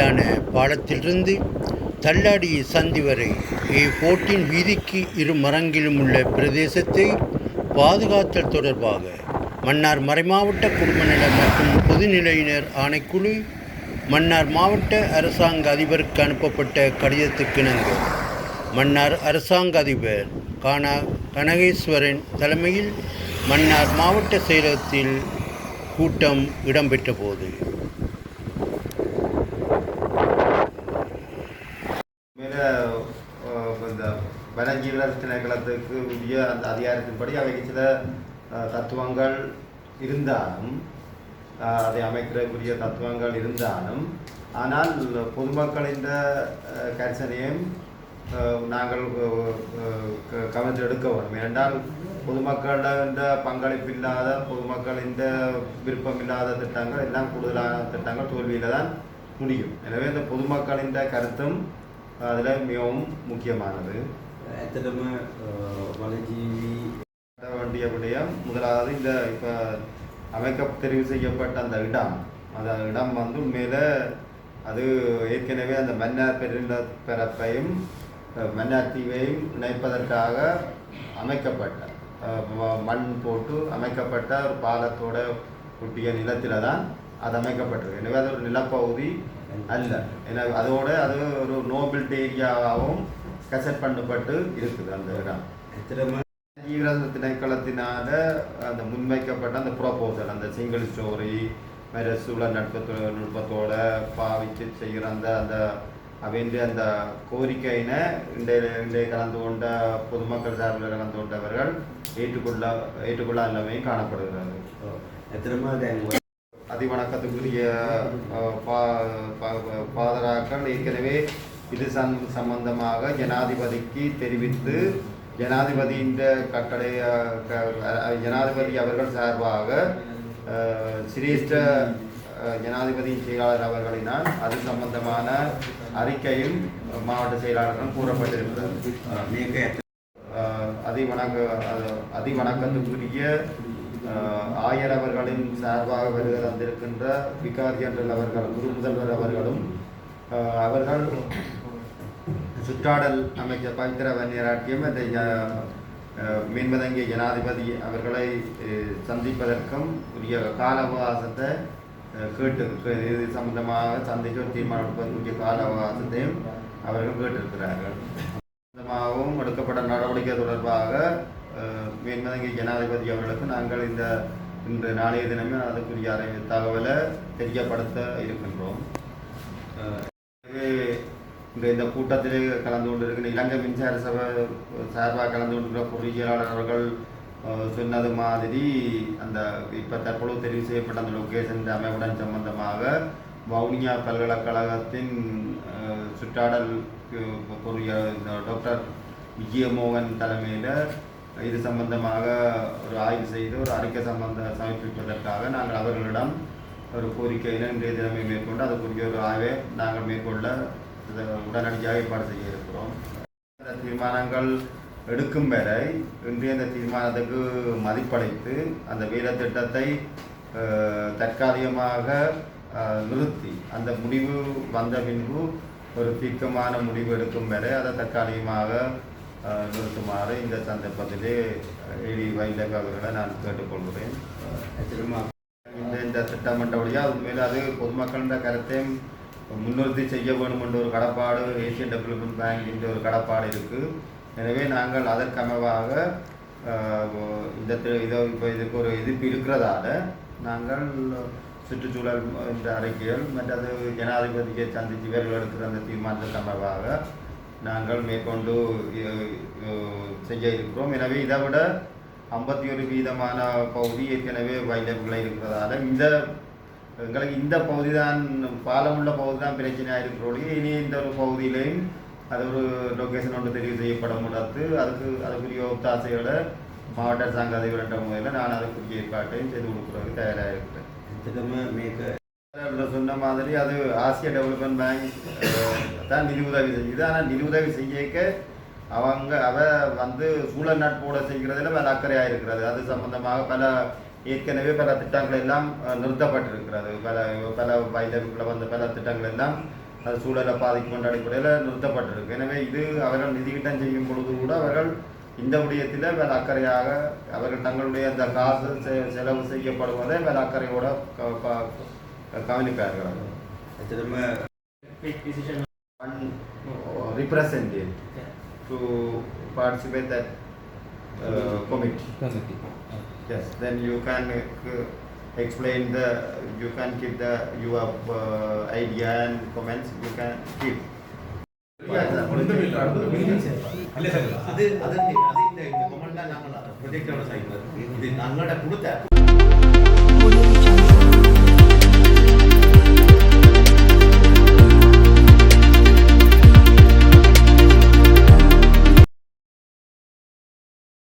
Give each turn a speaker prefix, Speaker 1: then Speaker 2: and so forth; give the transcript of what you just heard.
Speaker 1: மேலான பாலத்திலிருந்து தள்ளாடி சந்தி வரை போட்டின் வீதிக்கு இரு மரங்கிலும் உள்ள பிரதேசத்தை பாதுகாத்தல் தொடர்பாக மன்னார் மறைமாவட்ட குடும்ப நல மற்றும் பொதுநிலையினர் ஆணைக்குழு மன்னார் மாவட்ட அரசாங்க அதிபருக்கு அனுப்பப்பட்ட கடிதத்துக்கிணங்க மன்னார் அரசாங்க அதிபர் கானா கனகேஸ்வரன் தலைமையில் மன்னார் மாவட்ட செயலகத்தில் கூட்டம் இடம்பெற்ற போது
Speaker 2: இந்த வனஜீவன திணைக்களத்துக்கு உரிய அந்த அதிகாரத்தின்படி அவைக்கு சில தத்துவங்கள் இருந்தாலும் அதை அமைக்கிறக்குரிய தத்துவங்கள் இருந்தாலும் ஆனால் பொதுமக்களின் கரிசனையும் நாங்கள் க- கவனத்தில் எடுக்க வேண்டும். ஏனென்றால் பொதுமக்களின் பங்களிப்பு இல்லாத பொதுமக்களின் விருப்பம் இல்லாத திட்டங்கள் எல்லாம் கூடுதலான திட்டங்கள் தோல்வியில் தான் முடியும். எனவே இந்த பொதுமக்களின் கருத்தும் அதில் மிகவும் முக்கியமானது
Speaker 3: திறமை
Speaker 2: வலஜீவி வேண்டிய முதலாவது இந்த இப்போ அமைக்க தெரிவு செய்யப்பட்ட அந்த இடம் அந்த இடம் வந்து உண்மையில் அது ஏற்கனவே அந்த மன்னார் பெருநில பரப்பையும் மன்னார் தீவையும் இணைப்பதற்காக அமைக்கப்பட்ட மண் போட்டு அமைக்கப்பட்ட ஒரு பாலத்தோட ஒட்டிய நிலத்தில் தான் அது அமைக்கப்பட்டது எனவே அது ஒரு நிலப்பகுதி அல்ல. ஏன்னா அதோட அது ஒரு நோபிள் ஏரியாவாகவும் கசட் பண்ணப்பட்டு இருக்குது அந்த இடம். தீவிரவாத திணைக்களத்தினால அந்த முன்வைக்கப்பட்ட அந்த ப்ரோபோசல் அந்த சிங்கிள் ஸ்டோரி வேறு சூழ நட்பு நுட்பத்தோட பாவித்து செய்கிற அந்த அந்த அப்படின்ற அந்த கோரிக்கையினை இன்றைய இன்றைய கலந்து கொண்ட பொதுமக்கள் சார்பில் கலந்து கொண்டவர்கள் ஏற்றுக்கொள்ள எல்லாமே
Speaker 3: காணப்படுகிறார்கள் எத்தனை
Speaker 2: அதிவணக்கத்துக்குரிய பாதராக்கள் ஏற்கனவே இது சம் சம்பந்தமாக ஜனாதிபதிக்கு தெரிவித்து ஜனாதிபதியின் கட்டளை ஜனாதிபதி அவர்கள் சார்பாக சிரேஷ்ட ஜனாதிபதியின் செயலாளர் அவர்களினால் அது சம்பந்தமான அறிக்கையும் மாவட்ட செயலாளர்களும் கூறப்பட்டிருக்கிறது. அதிவணக்க அதிவணக்கத்துக்குரிய ஆயர் அவர்களின் சார்பாக வருகிற வந்திருக்கின்ற விகார் ஜெனரல் அவர்கள் குரு முதல்வர் அவர்களும் அவர்கள் சுற்றாடல் அமைச்சர் பவித்ர வன்னியராட்டியம் இந்த ஜ- ஜனாதிபதி அவர்களை சந்திப்பதற்கும் உரிய கால அவகாசத்தை கேட்டு இது சம்பந்தமாக சந்திக்க தீர்மானம் எடுப்பதற்குரிய கால அவகாசத்தையும் அவர்கள் கேட்டிருக்கிறார்கள். சம்பந்தமாகவும் எடுக்கப்பட்ட நடவடிக்கை தொடர்பாக அஹ், ஜனாதிபதி அவர்களுக்கு நாங்கள் இந்த இன்று நாளைய தினமே அதுக்குரிய தகவலை தெரியப்படுத்த இருக்கின்றோம். அஹ், இந்த இந்த கூட்டத்தில் கலந்து கொண்டிருக்கிற இலங்கை மின்சார சபை சார்பாக கலந்து கொண்டிருக்கிற பொறியியலாளர் அவர்கள் சொன்னது மாதிரி அந்த இப்போ தற்பொழுது தெரிவு செய்யப்பட்ட அந்த லொக்கேஷன் அமைவுடன் சம்பந்தமாக வவுனியா பல்கலைக்கழகத்தின் சுற்றாடல் பொறியியல் இந்த டாக்டர் விஜயமோகன் தலைமையில் இது சம்பந்தமாக ஒரு ஆய்வு செய்து ஒரு அறிக்கை சம்பந்த சமர்ப்பிப்பதற்காக நாங்கள் அவர்களிடம் ஒரு கோரிக்கையினை இன்றைய தினமே மேற்கொண்டு அதுக்குரிய ஒரு ஆய்வை நாங்கள் மேற்கொள்ள இதை உடனடியாக ஏற்பாடு செய்ய இருக்கிறோம். இந்த தீர்மானங்கள் எடுக்கும் வரை இன்றைய இந்த தீர்மானத்துக்கு மதிப்பளித்து அந்த வேலை திட்டத்தை தற்காலிகமாக நிறுத்தி அந்த முடிவு வந்த பின்பு ஒரு தீர்க்கமான முடிவு எடுக்கும் வரை அதை தற்காலிகமாக நிறுத்துமாறு இந்த சந்தர்ப்பத்திலே இழிவா இலக்காளர்களை நான் கேட்டுக்கொள்கிறேன். இந்த இந்த திட்டமிட்ட வழியாக உண்மையில் அது பொதுமக்களின் கருத்தையும் முன்னிறுத்தி செய்ய வேண்டும் என்ற ஒரு கடப்பாடு ஏசியன் டெவலப்மெண்ட் பேங்க் என்ற ஒரு கடப்பாடு இருக்குது எனவே நாங்கள் அதற்கமைவாக இந்த இதோ இப்போ இதுக்கு ஒரு எதிர்ப்பு இருக்கிறதால நாங்கள் சுற்றுச்சூழல் என்ற அறிக்கைகள் மற்றது ஜனாதிபதியை சந்தித்து இவர்கள் எடுக்கிற அந்த தீர்மானத்துக்கு அமைவாக நாங்கள் மேற்கொண்டு செய்ய இருக்கிறோம் எனவே இதை விட ஐம்பத்தி ஒரு வீதமான பகுதி ஏற்கனவே வயலபிளாக இருக்கிறதால இந்த எங்களுக்கு இந்த பகுதி தான் பாலமுள்ள பகுதி தான் பிரச்சனையாக இருக்கிறோம் இனி இந்த ஒரு பகுதியிலையும் அது ஒரு லொக்கேஷன் ஒன்று தெரிவு செய்யப்பட முடியாது. அதுக்கு அதுக்குரிய ஒத்தாசையோட மாவட்ட அரசாங்க அதிபர் என்ற முறையில் நான் அதுக்குரிய ஏற்பாட்டையும் செய்து கொடுக்குறதுக்கு தயாராக இருக்கிறேன். மேற்க சொன்ன மாதிரி அது ஆசிய டெவலப்மெண்ட் பேங்க் தான் நிதி உதவி செய்யுது ஆனால் நிதி உதவி செய்யக்க அவங்க அவ வந்து சூழல் நட்போட செய்கிறதுல பல அக்கறையாக இருக்கிறது அது சம்பந்தமாக பல ஏற்கனவே பல திட்டங்கள் எல்லாம் நிறுத்தப்பட்டிருக்கிறது. பல பல வயதுக்குள்ள வந்த பல திட்டங்கள் எல்லாம் அது சூழலை பாதிக்கும் என்ற அடிப்படையில் நிறுத்தப்பட்டிருக்கு. எனவே இது அவர்கள் நிதியிட்டம் செய்யும் பொழுது கூட அவர்கள் இந்த விடயத்தில் வேறு அக்கறையாக அவர்கள் தங்களுடைய அந்த காசு செ- செலவு செய்யப்படுவதை வேலை அக்கறையோட how many paragraphs?
Speaker 3: Actually,
Speaker 4: quick decision.
Speaker 2: One oh, represented to participate that uh, committee.
Speaker 5: Committee.
Speaker 2: Yes, then you can uh, explain the, you can give the, your uh, idea and comments you can give.
Speaker 6: ഞങ്ങളുടെ കൊടുത്ത